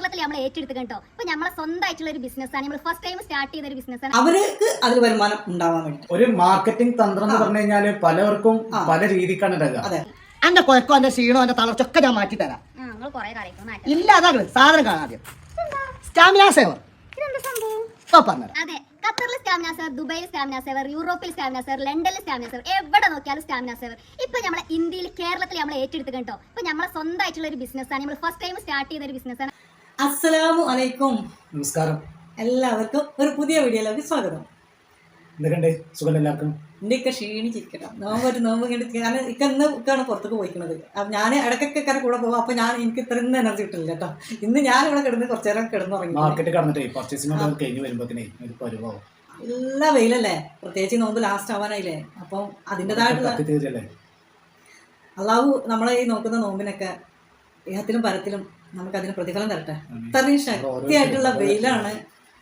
കേരളത്തിൽ നമ്മൾ ഏറ്റെടുത്ത് കേട്ടോ. ഇപ്പൊ നമ്മളെ സ്വന്തമായിട്ടുള്ള ഒരു ബിസിനസ്സാണ് നമ്മൾ ഫസ്റ്റ് ടൈം സ്റ്റാർട്ട് ചെയ്ത ഒരു ബിസിനസ്സാണ് അവർക്ക് അതിൽ വരുമാനം ഉണ്ടാവാൻ വേണ്ടി ഒരു മാർക്കറ്റിംഗ് തന്ത്രം എന്ന്. പറഞ്ഞു കഴിഞ്ഞാൽ പലർക്കും ആ. പല രീതിക്കാണ് ഉണ്ടാകുക എന്റെ കുഴക്കോ എന്റെ ക്ഷീണോ എന്റെ തളർച്ച ഒക്കെ ഞാൻ മാറ്റി തരാം ഇല്ല അതാണ് സാധനം കാണാതെ ആദ്യം. സ്റ്റാമിന സേവർ അതെ ഖത്തറിൽ സ്റ്റാമിന സേവർ ദുബൈയിൽ സ്റ്റാമിന സേവർ യൂറോപ്പിൽ സ്റ്റാമിന സേവർ ലണ്ടനിൽ സ്റ്റാമിന സേവർ എവിടെ നോക്കിയാലും സ്റ്റാമിന സേവർ ഇപ്പൊ നമ്മളെ ഇന്ത്യയിൽ കേരളത്തിൽ നമ്മൾ ഏറ്റെടുത്ത് കേട്ടോ. ഇപ്പൊ നമ്മളെ സ്വന്തമായിട്ടുള്ള ഒരു ബിസിനസ്സാണ് നമ്മൾ ഫസ്റ്റ് ടൈം സ്റ്റാർട്ട് ചെയ്ത ഒരു ബിസിനസ്സാണ് അസ്സലാമു അലൈക്കും. നമസ്കാരം. എല്ലാവർക്കും ഒരു പുതിയ വീഡിയോയിലേക്ക് സ്വാഗതം. എന്തൊക്കെ സുഖം എല്ലാവർക്കും? ഇന്ത്യയൊക്കെ ക്ഷീണിച്ചിരിക്കണം. നോമ്പ് ഒരു നോമ്പ് കണ്ടിട്ട് കാരണം ഇക്ക ഇന്ന് ഇക്കാണ് പുറത്തേക്ക് പോയിക്കുന്നത് അപ്പം ഞാൻ ഇടയ്ക്കൊക്കെ കാരണം കൂടെ പോകും അപ്പോൾ ഞാൻ എനിക്ക് ഇത്രയും എനർജി കിട്ടില്ല കേട്ടോ. ഇന്ന് ഞാൻ ഇവിടെ കിടന്ന് കുറച്ച് നേരം കിടന്നുറങ്ങി. മാർക്കറ്റ് കടന്നിട്ടേ പർച്ചേസിംഗ് കഴിഞ്ഞ് വരുമ്പോഴത്തേനെ ഒരു പരിവാവും. എല്ലാ വെയിലല്ലേ? പ്രത്യേകിച്ച് നോമ്പ് ലാസ്റ്റ് ആവാനായില്ലേ? അപ്പം അതിന്റെതായിട്ടുള്ള അള്ളാഹു നമ്മളെ ഈ നോക്കുന്ന നോമ്പിനൊക്കെ ഏഹത്തിലും പരത്തിലും നമുക്ക് അതിന് പ്രതിഫലം തരട്ടെ? ഇത്രയും ശക്തിയായിട്ടുള്ള വെയിലാണ്.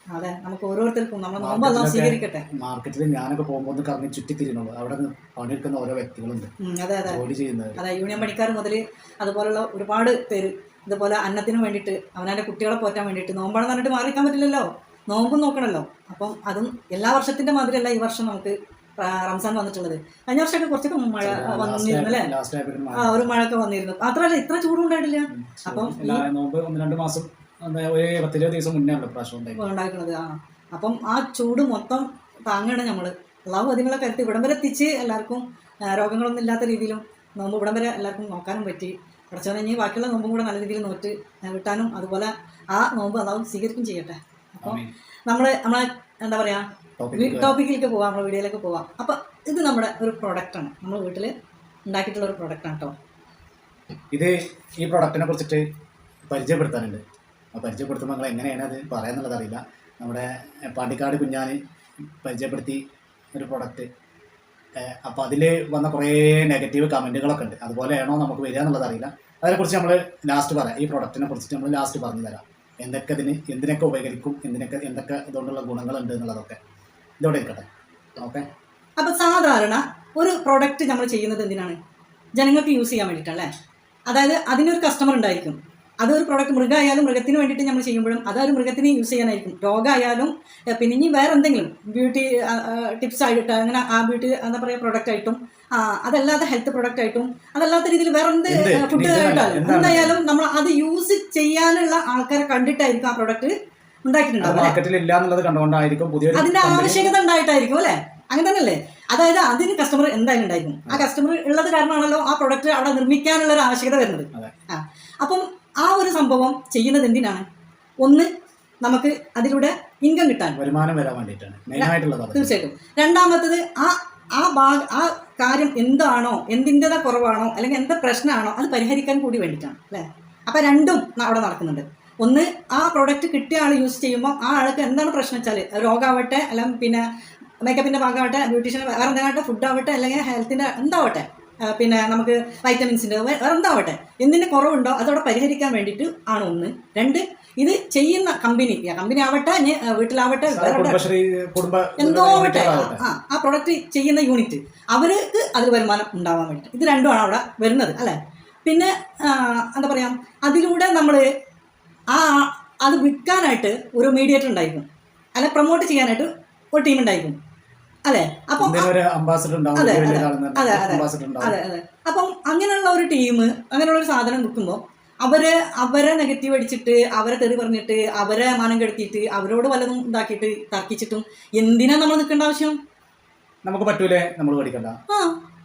അതെ നമുക്ക് ഓരോരുത്തർക്കും നമ്മളെ നോമ്പ് സ്വീകരിക്കട്ടെ? മാർക്കറ്റിൽ ഞാനൊക്കെ പോകുമ്പോൾ കറങ്ങി ചുറ്റി തിരിഞ്ഞുള്ളൂ അവിടെ പണിയെടുക്കുന്ന ഓരോ വ്യക്തികളുണ്ട്. അതെ അതെ. ജോലി ചെയ്യുന്നത് അതെ യൂണിയൻ പണിക്കാർ മുതൽ അതുപോലുള്ള ഒരുപാട് പേര് ഇതുപോലെ അന്നത്തിന് വേണ്ടിയിട്ട് അവനവന്റെ കുട്ടികളെ പോറ്റാൻ വേണ്ടിയിട്ട് നോമ്പാണെന്ന് പറഞ്ഞിട്ട് മാറിക്കാൻ പറ്റില്ലല്ലോ? നോമ്പും നോക്കണമല്ലോ അപ്പം അതും എല്ലാ വർഷത്തിന്റെ മാതിരിയല്ല ഈ വർഷം നമുക്ക് റംസാൻ വന്നിട്ടുള്ളത്. കഴിഞ്ഞ വർഷമൊക്കെ കുറച്ചൊക്കെ മഴ വന്നിരുന്നു അല്ലേ? ആ ഒരു മഴയൊക്കെ വന്നിരുന്നു. മാത്രമല്ല ഇത്ര ചൂടും ഉണ്ടായിട്ടില്ല. അപ്പം ഈ- നോമ്പ് ഒന്ന് രണ്ട് മാസം ദിവസം മുന്നേ ഉണ്ടാക്കുന്നത് ആ. അപ്പം ആ ചൂട് മൊത്തം താങ്ങണം നമ്മൾ അള്ളാഹു അതിനുള്ള കരുത്ത് ഇവിടം വരെ എത്തിച്ച് എല്ലാവർക്കും രോഗങ്ങളൊന്നും ഇല്ലാത്ത രീതിയിലും നോമ്പ് ഇവിടം വരെ എല്ലാവർക്കും നോക്കാനും പറ്റി. പഠിച്ചവനെ ഇനി ബാക്കിയുള്ള നോമ്പും കൂടെ നല്ല രീതിയിൽ നോറ്റ് വിട്ടാനും അതുപോലെ ആ നോമ്പ് അതാവും സ്വീകരിക്കും ചെയ്യട്ടെ. അപ്പം ആമീൻ. നമ്മൾ നമ്മളെ എന്താ പറയാ ടോപ്പിക്ക് ടോപ്പിക്കിലേക്ക് പോവാം നമ്മുടെ വീഡിയോയിലേക്ക് പോവാം. അപ്പോൾ ഇത് നമ്മുടെ ഒരു പ്രൊഡക്റ്റാണ് നമ്മൾ വീട്ടിൽ ഉണ്ടാക്കിയിട്ടുള്ള ഒരു പ്രൊഡക്റ്റാണ് കേട്ടോ ഇത് ഈ പ്രൊഡക്റ്റിനെ കുറിച്ചിട്ട് പരിചയപ്പെടുത്താനുണ്ട്. ആ പരിചയപ്പെടുത്തുമ്പോൾ നിങ്ങൾ എങ്ങനെയാണ് അത് പറയാന്നുള്ളത് അറിയില്ല. നമ്മുടെ പാണ്ടിക്കാട് കുഞ്ഞാൻ പരിചയപ്പെടുത്തി ഒരു പ്രൊഡക്റ്റ് അപ്പോൾ അതിൽ വന്ന കുറേ നെഗറ്റീവ് കമന്റുകളൊക്കെ ഉണ്ട്. അതുപോലെയാണോ നമുക്ക് വരിക എന്നുള്ളത് അറിയില്ല. അതിനെക്കുറിച്ച് നമ്മൾ ലാസ്റ്റ് പറയാം. ഈ പ്രൊഡക്റ്റിനെ കുറിച്ചിട്ട് നമ്മൾ ലാസ്റ്റ് പറഞ്ഞു തരാം എന്തൊക്കെ ഇതിന് എന്തിനൊക്കെ ഉപകരിക്കും എന്തിനൊക്കെ എന്തൊക്കെ ഇതുകൊണ്ടുള്ള ഗുണങ്ങളുണ്ട് എന്നുള്ളതൊക്കെ. ഇതോടെ ഇരിക്കട്ടെ ഓക്കെ അപ്പം സാധാരണ ഒരു പ്രോഡക്റ്റ് നമ്മൾ ചെയ്യുന്നത് എന്തിനാണ്? ജനങ്ങൾക്ക് യൂസ് ചെയ്യാൻ വേണ്ടിയിട്ടല്ലേ അതായത് അതിനൊരു കസ്റ്റമർ ഉണ്ടായിരിക്കും. അതൊരു പ്രോഡക്റ്റ് മൃഗമായാലും മൃഗത്തിന് വേണ്ടിയിട്ട് നമ്മൾ ചെയ്യുമ്പോഴും അതൊരു മൃഗത്തിന് യൂസ് ചെയ്യാനായിരിക്കും. രോഗമായാലും പിന്നെ ഇനി വേറെ എന്തെങ്കിലും ബ്യൂട്ടി ടിപ്സ് ആയിട്ട് അങ്ങനെ ആ ബ്യൂട്ടി എന്താ പറയുക പ്രോഡക്റ്റ് ആയിട്ടും അതല്ലാതെ ഹെൽത്ത് പ്രോഡക്റ്റ് ആയിട്ടും അതല്ലാത്ത രീതിയിൽ വേറെ എന്ത്? ഫുഡ്? ആയിട്ടാലും എന്തായാലും നമ്മൾ അത് യൂസ് ചെയ്യാനുള്ള ആൾക്കാരെ കണ്ടിട്ടായിരിക്കും ആ പ്രോഡക്റ്റ് ഉണ്ടാക്കിയിട്ടുണ്ടാവും അല്ലേ? മാർക്കറ്റിൽ ഇല്ല എന്നുള്ളത് കണ്ടുകൊണ്ടായിരിക്കും പുതിയൊരു അതിന്റെ ആവശ്യകത ഉണ്ടായിട്ടായിരിക്കും അല്ലെ? അങ്ങനെ തന്നെയല്ലേ? അതായത് അതിന് കസ്റ്റമർ എന്തായാലും ഉണ്ടായിരിക്കും. ആ കസ്റ്റമർ ഉള്ളത് കാരണമാണല്ലോ ആ പ്രൊഡക്റ്റ് അവിടെ നിർമ്മിക്കാനുള്ള ഒരു ആവശ്യകത വരുന്നത്. അതെ. ആ. അപ്പം ആ ഒരു സംഭവം ചെയ്യുന്നത് എന്തിനാണ്? ഒന്ന് നമുക്ക് അതിലൂടെ ഇൻകം കിട്ടാൻ. വരുമാനം വരാൻ വേണ്ടിയിട്ടാണ്. മെയിൻ ആയിട്ടുള്ളത്. തീർച്ചയായിട്ടും. രണ്ടാമത്തത് ആ ആ ഭാഗ ആ കാര്യം എന്താണോ എന്തിന്റെ കുറവാണോ അല്ലെങ്കിൽ എന്താ പ്രശ്നമാണോ അത് പരിഹരിക്കാൻ കൂടി വേണ്ടിയിട്ടാണ്. അല്ലേ? അപ്പം രണ്ടും ന- അവിടെ നടക്കുന്നുണ്ട്. ഒന്ന് ആ പ്രോഡക്റ്റ് കിട്ടിയ ആൾ യൂസ് ചെയ്യുമ്പോൾ ആ ആൾക്ക് എന്താണ് പ്രശ്നം വെച്ചാൽ രോഗമാവട്ടെ അല്ലെങ്കിൽ പിന്നെ മേക്കപ്പിന്റെ ഭാഗമാവട്ടെ ബ്യൂട്ടീഷ്യൻ വേറെ എന്തെങ്കിലും ഫുഡ് ആവട്ടെ അല്ലെങ്കിൽ ഹെൽത്തിന്റെ എന്താവട്ടെ പിന്നെ നമുക്ക് വൈറ്റമിൻസിന്റെ വേറെ എന്താവട്ടെ എന്തിന്റെ കുറവുണ്ടോ അതവിടെ പരിഹരിക്കാൻ വേണ്ടിയിട്ട് ആണ് ഒന്ന്. രണ്ട് ഇത് ചെയ്യുന്ന കമ്പനി കമ്പനി ആവട്ടെ വീട്ടിലാവട്ടെ എന്തോ ആവട്ടെ. ആ ആ പ്രൊഡക്റ്റ് ചെയ്യുന്ന യൂണിറ്റ് അവർക്ക് അതിൽ വരുമാനം ഉണ്ടാവാൻ വേണ്ടി ഇത് രണ്ടുമാണ് അവിടെ വരുന്നത് അല്ലേ? പിന്നെ എന്താ പറയാ അതിലൂടെ നമ്മൾ ആ അത് വിൽക്കാനായിട്ട് ഒരു മീഡിയേറ്റർ ഉണ്ടായിരിക്കും. അല്ല പ്രൊമോട്ട് ചെയ്യാനായിട്ട് ഒരു ടീം ഉണ്ടായിരിക്കും. അല്ലേ? അപ്പം അതെ, അതെ. അതെ, അതെ. അതെ അതെ. അപ്പം അങ്ങനെയുള്ള ഒരു ടീം അങ്ങനെയുള്ള ഒരു സാധനം വിൽക്കുമ്പോൾ അവർ അവരെ നെഗറ്റീവ് അടിച്ചിട്ട് അവരെ തെറി പറഞ്ഞിട്ട് അവരെ മാനം കെടുത്തിയിട്ട് അവരോട് വല്ലതും ഇതാക്കിയിട്ട് തർക്കിച്ചിട്ടും എന്തിനാ നമ്മൾ നിൽക്കേണ്ട ആവശ്യം? നമുക്ക് പറ്റൂലേ നമ്മൾ മേടിക്കണ്ട ആ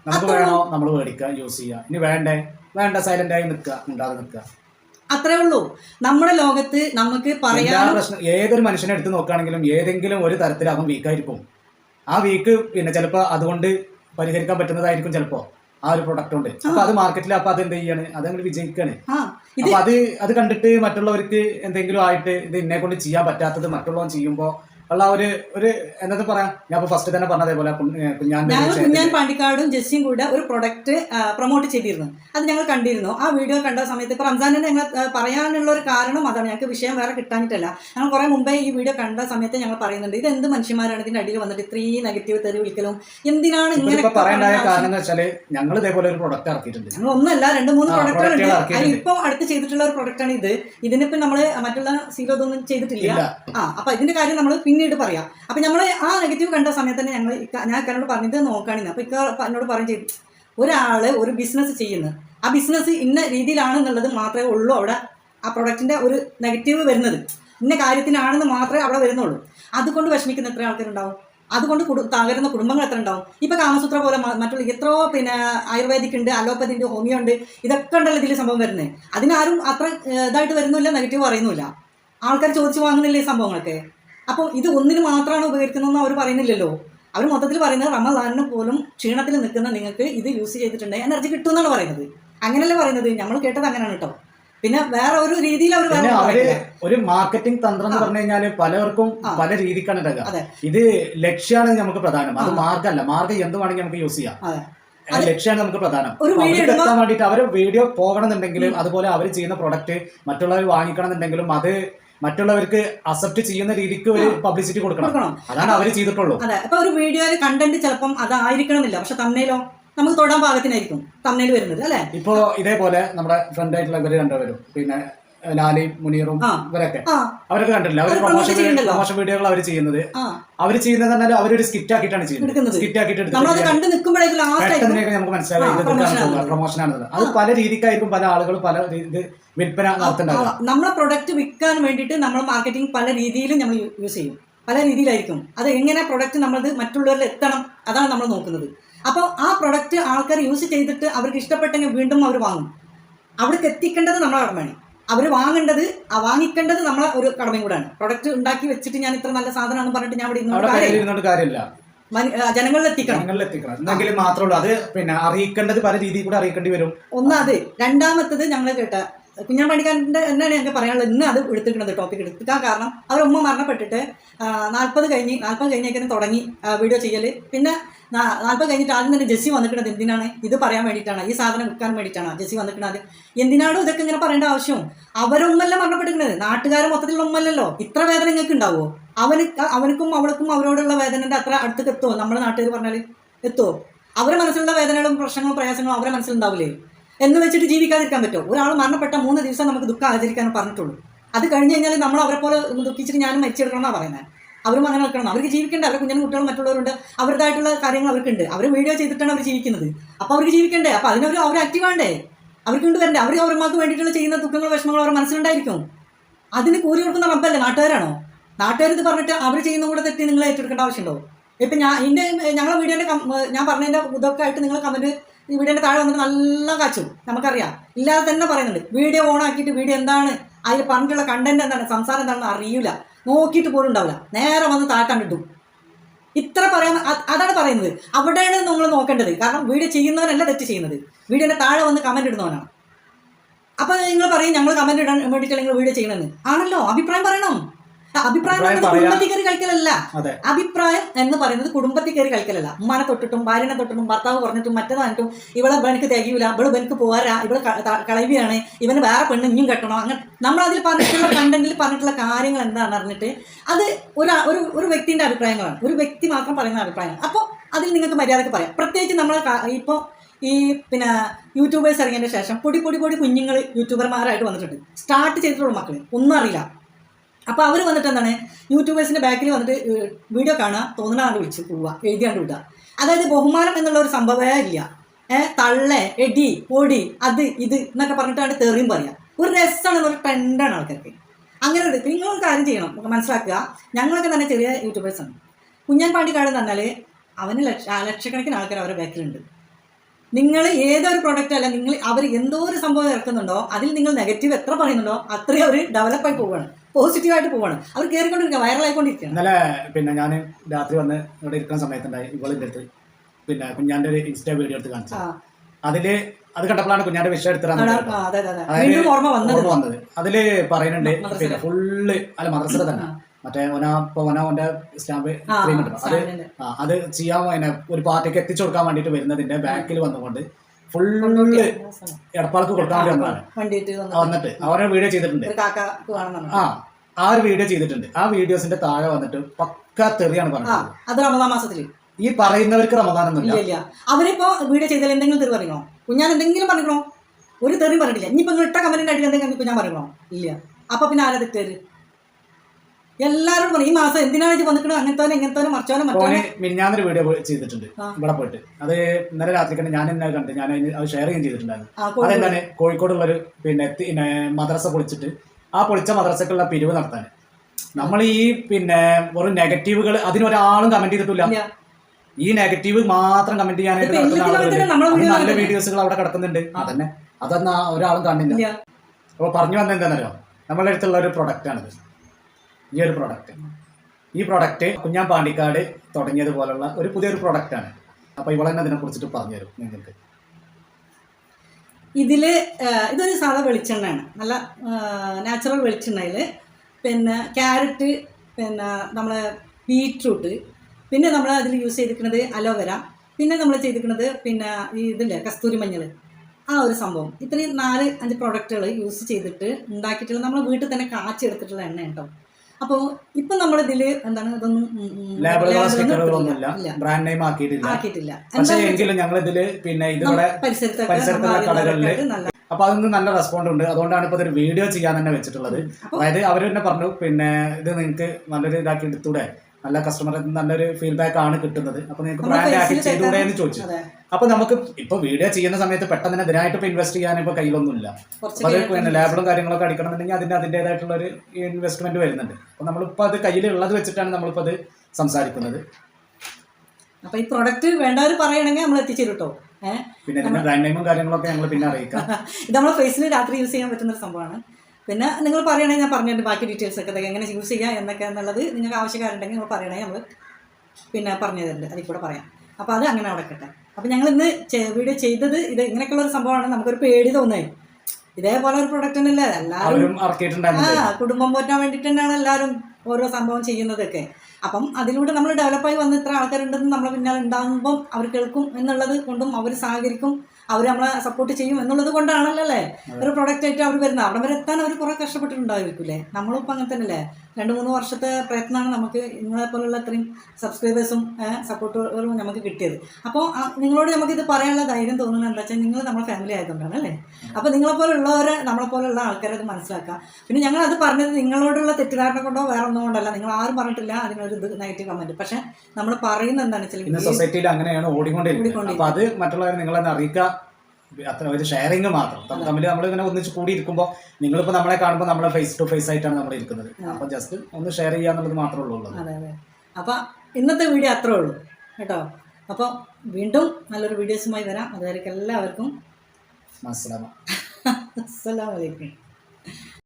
നമുക്ക് വേണോ നമ്മൾ മേടിക്കുക യൂസ് ചെയ്യുക ഇനി വേണ്ടേ? വേണ്ട സൈലന്റ് ആയി നിൽക്കുക ഉണ്ടാതെ നിൽക്കുക അത്രേ ഉള്ളൂ. നമ്മുടെ ലോകത്ത് നമുക്ക് പറയാൻ പ്രശ്നം ഏതൊരു മനുഷ്യനെ എടുത്ത് നോക്കുകയാണെങ്കിലും ഏതെങ്കിലും ഒരു തരത്തിൽ അവൻ വീക്കായിരിക്കും ആ വീക്ക് പിന്നെ ചിലപ്പോൾ അതുകൊണ്ട് പരിഹരിക്കാൻ പറ്റുന്നതായിരിക്കും ചിലപ്പോൾ ആ ഒരു പ്രൊഡക്റ്റ് ഉണ്ട് അപ്പൊ അത് മാർക്കറ്റിൽ അപ്പൊ അത് എന്ത് ചെയ്യാണ്? അത് അങ്ങനെ വിജയിക്കാണ്. അപ്പൊ അത് അത് കണ്ടിട്ട് മറ്റുള്ളവർക്ക് എന്തെങ്കിലും ആയിട്ട് ഇത് എന്നെ കൊണ്ട് ചെയ്യാൻ പറ്റാത്തത് മറ്റുള്ളവൻ ചെയ്യുമ്പോൾ ഉള്ള ഒരു ഒരു എന്താ പറയാ? ഞാൻ ഇപ്പൊ ഫസ്റ്റ് തന്നെ പറഞ്ഞ അതേപോലെ കുഞ്ഞ്- ഏ, കുഞ്ഞാൻ ഞങ്ങൾ കുഞ്ഞാൻ പാണ്ടിക്കാടും ജസ്റ്റിയും കൂടെ ഒരു പ്രൊഡക്റ്റ് പ്രൊമോട്ട് ചെയ്തിരുന്നു. അത് ഞങ്ങൾ കണ്ടിരുന്നു. ആ വീഡിയോ കണ്ട സമയത്ത് ഇപ്പൊ റംസാൻ തന്നെ ഞങ്ങൾ പറയാനുള്ള ഒരു കാരണം അതാണ്. ഞങ്ങൾക്ക് വിഷയം വേറെ കിട്ടാനിട്ടല്ല ഞങ്ങൾ കുറെ മുമ്പേ ഈ വീഡിയോ കണ്ട സമയത്ത് ഞങ്ങൾ പറയുന്നുണ്ട് ഇത് എന്ത് മനുഷ്യന്മാരാണ് ഇതിന്റെ അടിയിൽ വന്നിട്ട് ഇത്രയും നെഗറ്റീവ് തെറി വിളിക്കലും? എന്തിനാണ് ഇങ്ങനെ പറയാനായ കാരണം എന്ന് വെച്ചാൽ ഞങ്ങൾ ഇതേപോലെ ഒരു പ്രൊഡക്റ്റ് ഇറക്കിയിട്ടുണ്ട്. ഞങ്ങൾ ഒന്നല്ല രണ്ട് മൂന്ന് കൾ ഇപ്പൊ അടുത്ത് ചെയ്തിട്ടുള്ള ഒരു പ്രൊഡക്റ്റ് ആണ് ഇത്. ഇതിനിപ്പോ നമ്മൾ മറ്റുള്ള സീലോ ഇതൊന്നും ചെയ്തിട്ടില്ല. ആ അപ്പൊ ഇതിന്റെ കാര്യം നമ്മൾ പിന്നീട് പറയാം. അപ്പൊ നമ്മൾ ആ നെഗറ്റീവ് കണ്ട സമയത്ത് തന്നെ ഞങ്ങൾ ഞാൻ ഇക്കാനോട് പറഞ്ഞത് നോക്കുകയാണെന്ന് അപ്പൊ ഇക്ക എന്നോട് പറയും ചെയ്തു. ഒരാൾ ഒരു ബിസിനസ് ചെയ്യുന്നത് ആ ബിസിനസ് ഇന്ന രീതിയിലാണെന്നുള്ളത് മാത്രമേ ഉള്ളൂ അവിടെ ആ പ്രൊഡക്റ്റിന്റെ ഒരു നെഗറ്റീവ് വരുന്നത്. ഇന്ന കാര്യത്തിനാണെന്ന് മാത്രമേ അവിടെ വരുന്നുള്ളൂ. അതുകൊണ്ട് വിഷമിക്കുന്ന എത്ര ആൾക്കാരുണ്ടാവും? അതുകൊണ്ട് കുടു തകരുന്ന കുടുംബങ്ങൾ എത്ര ഉണ്ടാവും? ഇപ്പൊ കാമസൂത്ര പോലെ മറ്റുള്ള എത്രയോ പിന്നെ ആയുർവേദിക് ഉണ്ട് അലോപ്പതി ഉണ്ട് ഹോമിയോ ഉണ്ട് ഇതൊക്കെ ഉണ്ടല്ലോ ഇതിൽ സംഭവം വരുന്നത് അതിനാരും അത്ര ഇതായിട്ട് വരുന്നില്ല നെഗറ്റീവ് പറയുന്നില്ല. ആൾക്കാർ ചോദിച്ചു വാങ്ങുന്നില്ല ഈ സംഭവങ്ങളൊക്കെ? അപ്പോൾ ഇത് ഒന്നിന് മാത്രമാണ് ഉപകരിക്കുന്നതെന്ന് അവർ പറയുന്നില്ലല്ലോ. അവർ മൊത്തത്തിൽ പറയുന്നത് റമദാനിന് പോലും ക്ഷീണത്തിൽ നിൽക്കുന്ന നിങ്ങൾക്ക് ഇത് യൂസ് ചെയ്തിട്ടുണ്ടെങ്കിൽ എനർജി കിട്ടുമെന്നാണ് പറയുന്നത്. അങ്ങനെയല്ലേ പറയുന്നത്? നമ്മൾ കേട്ടത് അങ്ങനെയാണ് കേട്ടോ പിന്നെ വേറെ ഒരു രീതിയിൽ അവർ അവർ. ഒരു മാർക്കറ്റിംഗ് തന്ത്രം എന്ന്. പറഞ്ഞു കഴിഞ്ഞാൽ പലർക്കും പല രീതിക്കാണ് ഇടക. ഇത് ലക്ഷ്യമാണ് നമുക്ക് പ്രധാനം. അത് മാർഗല്ല മാർഗമല്ല. മാർഗം എന്ത് വേണമെങ്കിൽ നമുക്ക് യൂസ് ചെയ്യാം. ലക്ഷ്യമാണ് നമുക്ക് പ്രധാനം. എത്താൻ വേണ്ടിയിട്ട് അവർ വീഡിയോ പോകണമെന്നുണ്ടെങ്കിലും അതുപോലെ അവർ ചെയ്യുന്ന പ്രൊഡക്റ്റ് മറ്റുള്ളവർ വാങ്ങിക്കണം എന്നുണ്ടെങ്കിലും അത് മറ്റുള്ളവർക്ക് അക്സെപ്റ്റ് ചെയ്യുന്ന രീതിക്ക് ഒരു പബ്ലിസിറ്റി കൊടുക്കണം. അതാണ് അവർ ചെയ്തിട്ടുള്ളൂ. അതെ. അപ്പൊ ഒരു വീഡിയോയിൽ കണ്ടന്റ് ചിലപ്പം അതായിരിക്കണമെന്നില്ല പക്ഷെ തമ്മയിലോ നമുക്ക് തൊടാൻ പാകത്തിനായിരിക്കും. തമ്മയിൽ വരുന്നത് അല്ലെ? ഇപ്പോ ഇതേപോലെ നമ്മുടെ ഫ്രണ്ട് ആയിട്ടുള്ള ഇവർ രണ്ടുപേരും. പിന്നെ ലാലയും മുനീറും ഇവരൊക്കെ. അവരൊക്കെ കണ്ടിട്ടില്ല? അവർ പ്രൊമോഷൻ. പ്രൊമോഷൻ വീഡിയോകൾ അവർ ചെയ്യുന്നത്. അവർ ചെയ്യുന്നത് പറഞ്ഞാൽ അവരൊരു സ്കിറ്റ് ആക്കിയിട്ടാണ് ചെയ്യുന്നത്. സ്കിറ്റ് ആക്കിയിട്ട് നമുക്ക് ആണ്. പ്രൊമോഷൻ ആണെന്ന് അത് പല രീതിക്കായിരിക്കും പല ആളുകൾ പല രീതി ഇത് വിൽപ്പന നടത്തുന്നുണ്ടാവുക. നമ്മളെ പ്രൊഡക്റ്റ് വിൽക്കാൻ വേണ്ടിയിട്ട് നമ്മൾ മാർക്കറ്റിംഗ് പല രീതിയിലും നമ്മൾ യൂസ് ചെയ്യും. പല രീതിയിലായിരിക്കും. അത് എങ്ങനെ പ്രൊഡക്റ്റ് നമ്മളത് മറ്റുള്ളവരിൽ എത്തണം അതാണ് നമ്മൾ നോക്കുന്നത്. അപ്പോൾ ആ പ്രൊഡക്റ്റ് ആൾക്കാർ യൂസ് ചെയ്തിട്ട് അവർക്ക് ഇഷ്ടപ്പെട്ടെങ്കിൽ വീണ്ടും അവർ വാങ്ങും. അവിടേക്ക് എത്തിക്കേണ്ടത് നമ്മളെ കടമയാണ് അവർ വാങ്ങേണ്ടത് ആ വാങ്ങിക്കേണ്ടത് നമ്മളെ ഒരു കടമയും കൂടാണ് പ്രൊഡക്റ്റ് ഉണ്ടാക്കി വെച്ചിട്ട് ഞാൻ ഇത്ര നല്ല സാധനമാണെന്ന് പറഞ്ഞിട്ട് ഞാൻ ഇവിടെ കാര്യമില്ല. ജനങ്ങളിൽ എത്തിക്കണം. ജനങ്ങളിൽ എത്തിക്കണം. എന്നെങ്കിലും മാത്രമേ ഉള്ളൂ. അത് പിന്നെ അറിയിക്കേണ്ടത് പല രീതിയിൽ കൂടെ അറിയിക്കേണ്ടി വരും. ഒന്നാമത് രണ്ടാമത്തത് ഞങ്ങൾ കേട്ട കുഞ്ഞാൻ പണിക്കാരന്റെ തന്നെയാണ് ഞങ്ങൾക്ക് പറയാനുള്ളത്. ഇന്ന് അത് എടുത്തിരിക്കുന്നത് ടോപ്പിക് എടുക്കാൻ കാരണം അവർ ഉമ്മ മരണപ്പെട്ടിട്ട് നാൽപ്പത് കഴിഞ്ഞ് നാൽപ്പത് കഴിഞ്ഞേക്കും തുടങ്ങി വീഡിയോ ചെയ്യൽ പിന്നെ നാൽപ്പത് കഴിഞ്ഞിട്ട് ആദ്യം തന്നെ ജെസ്സി വന്നിട്ടുണ്ട് എന്തിനാണ്? ഇത് പറയാൻ വേണ്ടിയിട്ടാണ്. ഈ സാധനം വിൽക്കാൻ വേണ്ടിയിട്ടാണ് ജെസ്സി വന്നിക്കുന്നത് എന്തിനാണോ ഇതൊക്കെ ഇങ്ങനെ പറയേണ്ട ആവശ്യം? അവരൊന്നല്ല മരണപ്പെട്ടിരിക്കുന്നത് നാട്ടുകാരെ മൊത്തത്തിലുള്ള ഒന്നല്ലല്ലോ ഇത്ര വേദന നിങ്ങൾക്ക് ഉണ്ടാവുമോ അവന് അവനക്കും അവൾക്കും അവരോടുള്ള വേദനന്റെ അത്ര അടുത്തേക്ക് എത്തുമോ നമ്മുടെ നാട്ടുകാർ പറഞ്ഞാൽ എത്തുമോ അവരുടെ മനസ്സിലുള്ള വേദനകളും പ്രശ്നങ്ങളും പ്രയാസങ്ങളും അവരുടെ മനസ്സിലുണ്ടാവില്ലേ? എന്ന് വെച്ചിട്ട് ജീവിക്കാതിരിക്കാൻ പറ്റുമോ? ഒരാൾ മരണപ്പെട്ട മൂന്ന് ദിവസം നമുക്ക് ദുഃഖം ആചരിക്കാൻ പറഞ്ഞിട്ടുള്ളൂ. അത് കഴിഞ്ഞ് കഴിഞ്ഞാൽ നമ്മൾ അവരെ പോലെ ദുഃഖിച്ചിട്ട് ഞാനും മരിച്ചെടുക്കണം എന്നാണ് പറയുന്നത് അവരും അങ്ങനെ നിൽക്കണം. അവർക്ക് ജീവിക്കേണ്ട? അവരുടെ കുഞ്ഞിനും കുട്ടികളും മറ്റുള്ളവരുണ്ട്. അവരുടേതായിട്ടുള്ള കാര്യങ്ങൾ അവർക്കുണ്ട് അവർ വീഡിയോ ചെയ്തിട്ടാണ് അവർ ജീവിക്കുന്നത്. അപ്പോൾ അവർക്ക് ജീവിക്കണ്ടേ? അപ്പോൾ അതിനൊരു അവർ ആക്റ്റീവ് ആണ്ടേ അവർക്ക് കൊണ്ട് വരണ്ടേ? അവർ അവർക്ക് വേണ്ടിയിട്ടുള്ള ചെയ്യുന്ന ദുഃഖങ്ങൾ വിഷമങ്ങൾ അവർ മനസ്സിലുണ്ടായിരിക്കും. അതിന് കൂലി കൊടുക്കുന്ന റബ്ബല്ലേ? നാട്ടുകാരാണോ? നാട്ടുകാർ പറഞ്ഞിട്ട് അവർ ചെയ്യുന്ന കൂടെ തെറ്റി നിങ്ങൾ ഏറ്റെടുക്കേണ്ട ആവശ്യമുണ്ടോ? ഇപ്പം ഞാൻ എന്റെ ഞങ്ങളുടെ വീഡിയോന്റെ ഞാൻ പറഞ്ഞതിന്റെ ഇതൊക്കെ ആയിട്ട് നിങ്ങൾ കമന്റ് വീഡിയോന്റെ താഴെ വന്നിട്ട് നല്ല കാച്ചും നമുക്കറിയാം. ഇല്ലാതെ തന്നെ പറയുന്നുണ്ട്. വീഡിയോ ഓണാക്കിയിട്ട് വീഡിയോ എന്താണ്? അതിൽ പറഞ്ഞിട്ടുള്ള കണ്ടന്റ് എന്താണ്? സംസാരം എന്താണെന്ന് അറിയില്ല നോക്കിയിട്ട് പോലും ഉണ്ടാവില്ല. നേരെ വന്ന് താഴ്ത്താണ്ടിട്ടു ഇത്ര പറയാൻ അതാണ് പറയുന്നത്. അവിടെയാണ് നമ്മൾ നോക്കേണ്ടത്. കാരണം വീഡിയോ ചെയ്യുന്നവനല്ല തെറ്റ് ചെയ്യുന്നത്. വീഡിയോന്റെ താഴെ വന്ന് കമന്റ് ഇടുന്നവനാണ്. അപ്പൊ നിങ്ങൾ പറയും ഞങ്ങൾ കമന്റ് ഇടാൻ വേണ്ടിയിട്ടാണ് നിങ്ങൾ വീഡിയോ ചെയ്യണമെന്ന് ആണല്ലോ? അഭിപ്രായം പറയണം. അഭിപ്രായം. കുടുംബത്തിൽ കയറി കളിക്കലല്ല. അഭിപ്രായം എന്ന് പറയുന്നത് കുടുംബത്തിൽ കയറി കളിക്കലല്ല. ഉമ്മാനെ തൊട്ടിട്ടും ഭാര്യനെ തൊട്ടിട്ടും ഭർത്താവ് പറഞ്ഞിട്ടും മറ്റേതായിട്ടും ഇവളെ ബനിക്ക് തികയൂല ഇവൾ ബനിക്ക് പോരാ ത- കളവിയാണ് ഇവന് വേറെ പെണ്ണ് ഇനിയും കെട്ടണം അങ്ങനെ നമ്മൾ അതിൽ പറഞ്ഞിട്ടുള്ള കണ്ടന്റിൽ പറഞ്ഞിട്ടുള്ള കാര്യങ്ങൾ എന്താണെന്ന് അറിഞ്ഞിട്ട് അത് ഒരു ഒരു ഒരു വ്യക്തിന്റെ അഭിപ്രായങ്ങളാണ്. ഒരു വ്യക്തി മാത്രം പറയുന്ന അഭിപ്രായം അപ്പോൾ അതിൽ നിങ്ങൾക്ക് മര്യാദയ്ക്ക് പറയാം. പ്രത്യേകിച്ച് നമ്മൾ ഇപ്പോൾ ഈ പിന്നെ യൂട്യൂബേഴ്സ് ഇറങ്ങിയതിന് ശേഷം പൊടി പൊടി പൊടി കുഞ്ഞുങ്ങൾ യൂട്യൂബർമാരായിട്ട് വന്നിട്ടുണ്ട്. സ്റ്റാർട്ട് ചെയ്തിട്ടുള്ള മക്കൾ ഒന്നും അറിയില്ല. അപ്പോൾ അവർ വന്നിട്ട് എന്താണ്? യൂട്യൂബേഴ്സിന്റെ ബാക്കിൽ വന്നിട്ട് വീഡിയോ കാണുക തോന്നണാണ്ട് വിളിച്ച് പോവുക എഴുതിയാണ്ട് വിടുക അതായത് ബഹുമാനം എന്നുള്ള ഒരു സംഭവമേ ഇല്ല. ഏഹ് തള്ളെ എടി പൊടി അത് ഇത് എന്നൊക്കെ പറഞ്ഞിട്ടാണ് തെറിയും പറയുക ഒരു രസമാണ് ഒരു ട്രെൻഡാണ് ആൾക്കാർക്ക്. അങ്ങനെ ഒരു നിങ്ങൾ ഒരു കാര്യം ചെയ്യണം മനസ്സിലാക്കുക. ഞങ്ങളൊക്കെ തന്നെ ചെറിയ യൂട്യൂബേഴ്സാണ് കുഞ്ഞാൻ പാണ്ടിക്കാട് എന്ന് പറഞ്ഞാൽ അവന് ലക്ഷ ലക്ഷക്കണക്കിന് ആൾക്കാർ അവരുടെ ബാക്കിലുണ്ട്. നിങ്ങൾ ഏതൊരു പ്രൊഡക്റ്റ് അല്ല നിങ്ങൾ അവർ എന്തോ ഒരു സംഭവം ഇറക്കുന്നുണ്ടോ അതിൽ നിങ്ങൾ നെഗറ്റീവ് എത്ര പറയുന്നുണ്ടോ അത്രയും അവർ ഡെവലപ്പായി പോവുകയാണ്. പോസിറ്റീവായിട്ട് പോവാണ്. അവർ കയറിക്കൊണ്ടിരിക്കുക വൈറലായിക്കൊണ്ടിരിക്കുകയാണ് ഇന്നലെ പിന്നെ ഞാൻ രാത്രി വന്ന് ഇവിടെ ഇരിക്കുന്ന സമയത്തുണ്ടായി ഇവളിന്റെ അടുത്ത്. പിന്നെ കുഞ്ഞാന്റെ ഒരു ഇൻസ്റ്റാ വീഡിയോ എടുത്ത് കാണിച്ചു അതിൽ അത് കണ്ടപ്പോഴാണ് കുഞ്ഞാന്റെ വിഷയം വീണ്ടും ഓർമ്മ വന്നത്. അതിൽ പറയുന്നുണ്ട്. പിന്നെ ഫുള്ള് അല്ല മദ്രസ തന്നെ. മറ്റേ ഇപ്പൊ ഒന ഓന്റെ സ്റ്റാമ്പ് അത് അത് ചെയ്യാൻ ഒരു പാർട്ടിക്ക് എത്തിച്ചു കൊടുക്കാൻ വേണ്ടിട്ട് വരുന്നതിന്റെ ബാക്കിൽ വന്നുകൊണ്ട് ഫുള്ള് എടപ്പാൾക്ക് കൊടുക്കാൻ വേണ്ടി വന്നതാണ്. വണ്ടിയിട്ട് വന്നിട്ട്. അവരെ വീഡിയോ ചെയ്തിട്ടുണ്ട്. ആ ആ ഒരു വീഡിയോ ചെയ്തിട്ടുണ്ട്. ആ വീഡിയോസിന്റെ താഴെ വന്നിട്ട് പക്ക തെറിയാണ് പറഞ്ഞത്. അത് റമദാൻ മാസത്തിൽ. ഈ പറയുന്നവർക്ക് റമദാനൊന്നുമില്ല. ഇല്ല അവരിപ്പോ വീഡിയോ ചെയ്താൽ എന്തെങ്കിലും തെറി പറയണോ കുഞ്ഞാൻ എന്തെങ്കിലും പറഞ്ഞോ ഒരു തെറി പറഞ്ഞിട്ടില്ല. ഇനിയിപ്പോ ഇട്ട കമന്റിന്റെ അടിയിൽ എന്തെങ്കിലും ഞാൻ പറയണോ ഇല്ല. അപ്പൊ പിന്നെ ആരാ തെറ്റേര് എല്ലാവരും പറയും ഈ മാസം എന്തിനാണ് ഇത് വന്നിട്ട് അങ്ങനത്തോനെ ഇങ്ങനത്തോനെ മറിച്ചാലും മറ്റേ മറ്റോനെ മിനിഞ്ഞാന്നൊരു വീഡിയോ ചെയ്തിട്ടുണ്ട്. ഇവിടെ പോയിട്ട്. അത് ഇന്നലെ രാത്രി കണ്ട് ഞാൻ എന്നെ കണ്ട് ഞാൻ അത് ഷെയർ ചെയ്യുകയും ചെയ്തിട്ടുണ്ടായിരുന്നു. അതെന്താണ്? കോഴിക്കോടുള്ളൊരു പിന്നെ തി- പിന്നെ മദ്രസ പൊളിച്ചിട്ട് ആ പൊളിച്ച മദ്രസക്കുള്ള പിരിവ് നടത്താൻ. നമ്മൾ ഈ പിന്നെ ഒരു നെഗറ്റീവുകൾ അതിനൊരാളും കമന്റ് ചെയ്തിട്ടില്ല. ഈ നെഗറ്റീവ് മാത്രം കമന്റ് ചെയ്യാനായിട്ട് നമ്മളെ നല്ല. വീഡിയോസുകൾ അവിടെ കിടക്കുന്നുണ്ട്. അതന്നെ. അതൊന്നും ഒരാളും കണ്ടില്ല. അപ്പൊ പറഞ്ഞു വന്നത് എന്താണെന്നറിയോ? നമ്മളുടെ അടുത്തുള്ള ഒരു പ്രൊഡക്റ്റാണിത് ഈ ഒരു പ്രൊഡക്റ്റ് ഈ പ്രൊഡക്റ്റ് കുഞ്ഞാൻ പാണ്ടിക്കാട് തുടങ്ങിയതുപോലുള്ള ഒരു പുതിയൊരു പ്രോഡക്റ്റാണ് അപ്പോൾ ഇവളെന്നെ അതിനെ കുറിച്ചിട്ട് പറഞ്ഞു തരും നിങ്ങൾക്ക്. ഇതിൽ ഇതൊരു സാധാ വെളിച്ചെണ്ണയാണ്. നല്ല നാച്ചുറൽ വെളിച്ചെണ്ണയിൽ പിന്നെ ക്യാരറ്റ് പിന്നെ നമ്മളെ ബീട്രൂട്ട് പിന്നെ നമ്മൾ അതിൽ യൂസ് ചെയ്തിരിക്കുന്നത് അലോവേര പിന്നെ നമ്മൾ ചെയ്തിരിക്കുന്നത് പിന്നെ ഈ ഇതില്ലേ കസ്തൂരി മഞ്ഞൾ ആ ഒരു സംഭവം. ഇത്രയും നാല് അഞ്ച് പ്രോഡക്റ്റുകൾ യൂസ് ചെയ്തിട്ട് ഉണ്ടാക്കിയിട്ടുള്ള നമ്മൾ വീട്ടിൽ തന്നെ കാച്ചെടുത്തിട്ടുള്ള എണ്ണ കേട്ടോ അപ്പോൾ നമ്മൾ ഇതിൽ എന്താണ് ഇതൊന്നും ബ്രാൻഡ് നെയിം ആക്കിയിട്ടില്ല. ആക്കിയിട്ടില്ല. പക്ഷേ എങ്കിലും ഞങ്ങൾ ഇതിൽ പിന്നെ ഇതിവിടെ പരിസരത്തുള്ള നല്ല അപ്പൊ അതിന് നല്ല റെസ്പോണ്ട് ഉണ്ട്. അതുകൊണ്ടാണ് ഇപ്പൊ ഇതൊരു വീഡിയോ ചെയ്യാൻ തന്നെ വെച്ചിട്ടുള്ളത്. അതായത് അവർ തന്നെ പറഞ്ഞു പിന്നെ ഇത് നിങ്ങൾക്ക് നല്ലൊരു ഇതാക്കി എടുത്തൂടെ? നല്ല കസ്റ്റമർ നല്ലൊരു ഫീഡ്ബാക്ക് ആണ് കിട്ടുന്നത്. അപ്പൊ നിങ്ങൾക്ക് ബ്രാൻഡ് ആക്കി ചെയ്തുകൂടെ എന്ന് ചോദിച്ചു. അപ്പൊ നമുക്ക് ഇപ്പൊ വീഡിയോ ചെയ്യുന്ന സമയത്ത് പെട്ടെന്ന് തന്നെ ഇതിനായിട്ട് ഇപ്പൊ ഇൻവെസ്റ്റ് ചെയ്യാൻ ഇപ്പൊ കയ്യിലൊന്നുമില്ല. ഇല്ല അപ്പൊ അത് ലേബിളും കാര്യങ്ങളൊക്കെ അടിക്കണമെന്നുണ്ടെങ്കിൽ അതിന് അതിന്റെതായിട്ടുള്ള ഒരു ഇൻവെസ്റ്റ്മെന്റ് വരുന്നുണ്ട്. അപ്പൊ നമ്മളിപ്പോ അത് കയ്യിലുള്ളത് വെച്ചിട്ടാണ് നമ്മളിപ്പോ അത് സംസാരിക്കുന്നത്. അപ്പൊ ഈ പ്രൊഡക്റ്റ് വേണ്ടവർ പറയണമെങ്കിൽ നമ്മൾ എത്തിച്ചേരും കേട്ടോ പിന്നെ ബ്രാൻഡ് നെയിമും കാര്യങ്ങളൊക്കെ ഞങ്ങൾ പിന്നെ അറിയിക്കാം. ഇത് നമ്മളെ ഫേസിൽ രാത്രി യൂസ് ചെയ്യാൻ പറ്റുന്ന ഒരു സംഭവമാണ്. പിന്നെ നിങ്ങൾ പറയണേ ഞാൻ പറഞ്ഞിട്ട് ബാക്കി ഡീറ്റെയിൽസ് ഒക്കെ എങ്ങനെ യൂസ് ചെയ്യാം എന്നൊക്കെ എന്നുള്ളത് നിങ്ങൾക്ക് ആവശ്യക്കാരുണ്ടെങ്കിൽ നിങ്ങൾ പറയണേ നമ്മൾ പിന്നെ പറഞ്ഞു തരുന്നുണ്ട് അതിൽ കൂടെ പറയാം. അപ്പോൾ അത് അങ്ങനെ നടക്കട്ടെ. കിട്ടെ അപ്പോൾ ഞങ്ങൾ ഇന്ന് വീഡിയോ ചെയ്തത് ഇത് ഇങ്ങനെയൊക്കെയുള്ള ഒരു സംഭവമാണ് നമുക്കൊരു പേടി തോന്നായി ഇതേപോലെ ഒരു പ്രൊഡക്റ്റ് തന്നെയല്ലേ എല്ലാവരും ആ കുടുംബം പോറ്റാൻ വേണ്ടിയിട്ട് തന്നെയാണ് എല്ലാവരും ഓരോ സംഭവം ചെയ്യുന്നതൊക്കെ. അപ്പം അതിലൂടെ നമ്മൾ ഡെവലപ്പായി വന്ന് ഇത്ര ആൾക്കാരുണ്ടെന്ന് നമ്മളെ പിന്നാലെ ഉണ്ടാകുമ്പം അവർ കേൾക്കും എന്നുള്ളത് കൊണ്ടും അവർ സഹകരിക്കും. അവർ നമ്മളെ സപ്പോർട്ട് ചെയ്യും എന്നുള്ളത് കൊണ്ടാണല്ലോ അല്ലേ ഒരു പ്രൊഡക്റ്റ് ആയിട്ട് അവർ വരുന്നത്. അവിടെ വരെ എത്താൻ അവർ കുറേ കഷ്ടപ്പെട്ടിട്ടുണ്ടായിരിക്കില്ലേ? നമ്മളിപ്പോൾ അങ്ങനെ തന്നെയല്ലേ? രണ്ട് മൂന്ന് വർഷത്തെ പ്രയത്നമാണ് നമുക്ക് നിങ്ങളെ പോലുള്ള അത്രയും സബ്സ്ക്രൈബേഴ്സും സപ്പോർട്ടുകളും നമുക്ക് കിട്ടിയത്. അപ്പോൾ നിങ്ങളോട് നമുക്കിത് പറയാനുള്ള ധൈര്യം തോന്നുന്നത് എന്താ വെച്ചാൽ നിങ്ങൾ നമ്മളെ ഫാമിലി ആയതുകൊണ്ടാണ് അല്ലേ? അപ്പോൾ നിങ്ങളെ നമ്മളെപ്പോലുള്ള നമ്മളെ പോലുള്ള ആൾക്കാരെ അത് മനസ്സിലാക്കുക. പിന്നെ ഞങ്ങൾ അത് പറഞ്ഞത് നിങ്ങളോടുള്ള തെറ്റിദ്ധാരണ കൊണ്ടോ വേറെ ഒന്നും കൊണ്ടല്ല. നിങ്ങൾ ആരും പറഞ്ഞിട്ടില്ല അതിനൊരു ഇത് നെഗറ്റീവ് കമന്റ് പക്ഷേ നമ്മൾ പറയുന്നത് എന്താണെന്ന് വെച്ചാൽ സൊസൈറ്റിയിൽ അങ്ങനെയാണ് ഓടിക്കൊണ്ടിരിക്കുന്നത്. അത് മറ്റുള്ളവരെ നിങ്ങളെ അറിയിക്കുക. അത്ര ഒരു ഷെയറിങ് മാത്രം. തമ്മിൽ നമ്മൾ ഇങ്ങനെ ഒന്നിച്ച് കൂടി ഇരിക്കുമ്പോൾ നിങ്ങളിപ്പോ നമ്മളെ കാണുമ്പോൾ നമ്മളെ ഫേസ് ടു ഫേസ് ആയിട്ടാണ് നമ്മൾ ഇരിക്കുന്നത്. അപ്പൊ ജസ്റ്റ് ഒന്ന് ഷെയർ ചെയ്യാന്നുള്ളത് മാത്രമേ ഉള്ളൂ അതെ അതെ. അപ്പം ഇന്നത്തെ വീഡിയോ അത്രേ ഉള്ളൂ കേട്ടോ? അപ്പോൾ വീണ്ടും നല്ലൊരു വീഡിയോസുമായി വരാം. അതുവരെയ്ക്ക് എല്ലാവർക്കും അസ്സലാമു അസ്സലാമലൈക്കും